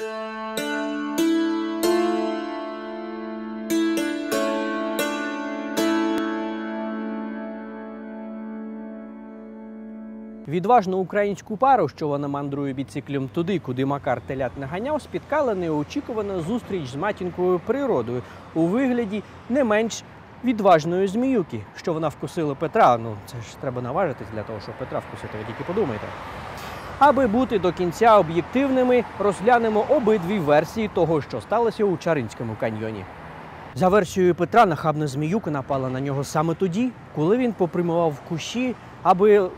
Відважну українську пару, що вона мандрує біциклем туди, куди Макар телят не ганяв, спіткала неочікувана зустріч з матінкою природою у вигляді не менш відважної зміюки, що вона вкусила Петра. Ну це ж треба наважитись для того, щоб Петра вкусити. Ви тільки подумайте. Аби бути до кінця об'єктивними, розглянемо обидві версії того, що сталося у Чаринському каньйоні. За версією Петра, нахабна зміюка напала на нього саме тоді, коли він попрямував в кущі, аби, е,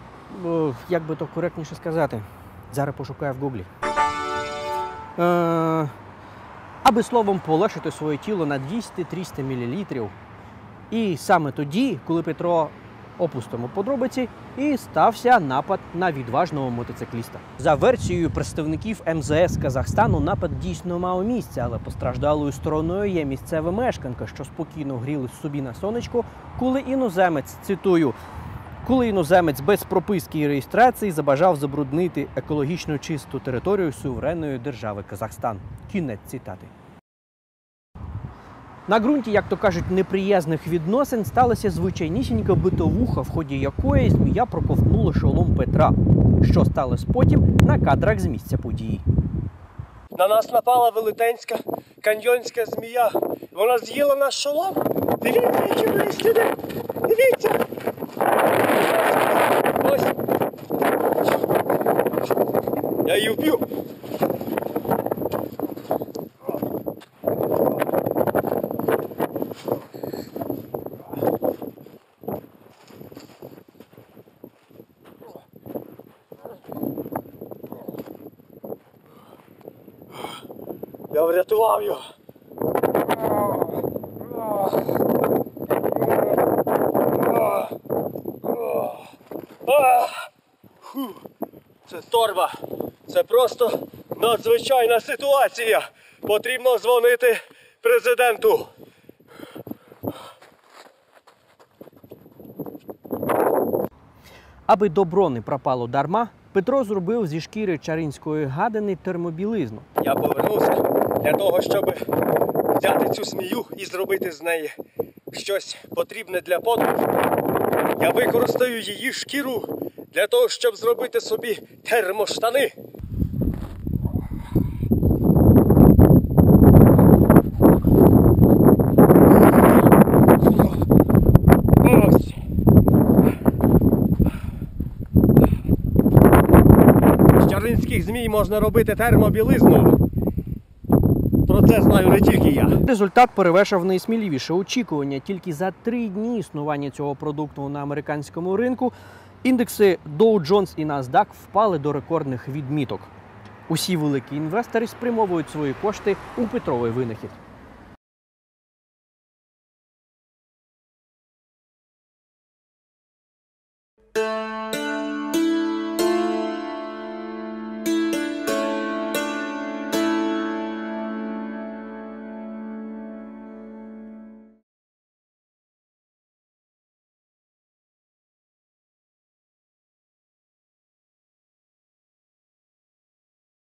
як би то коректніше сказати, зараз пошукаю в гуглі. Е, аби словом полегшити своє тіло на 200-300 мл. І саме тоді, коли Петро опустимо подробиці, і стався напад на відважного мотоцикліста. За версією представників МЗС Казахстану, напад дійсно мав місце, але постраждалою стороною є місцева мешканка, що спокійно гріли собі на сонечко, коли іноземець цитую. Коли іноземець без прописки і реєстрації забажав забруднити екологічно чисту територію суверенної держави Казахстан. Кінець цитати. На ґрунті, як то кажуть, неприязних відносин сталася звичайнісінька битовуха, в ході якої змія проковтнула шолом Петра. Що сталося потім на кадрах з місця події. На нас напала велетенська каньйонська змія. Вона з'їла наш шолом. Дивіться, які в сюди. Дивіться. Ось. Я її вб'ю. Я врятував його. Це торба. Це просто надзвичайна ситуація. Потрібно дзвонити президенту. Аби добро не пропало дарма, Петро зробив зі шкіри чаринської гадини термобілизну. Я повернувся для того, щоб взяти цю смію і зробити з неї щось потрібне для подорожі. Я використаю її шкіру для того, щоб зробити собі термоштани. З змій можна робити термобілизну. Про це знаю не тільки я. Результат перевершив найсміливіше очікування. Тільки за три дні існування цього продукту на американському ринку індекси Dow Jones і NASDAQ впали до рекордних відміток. Усі великі інвестори спрямовують свої кошти у Петровий винахід.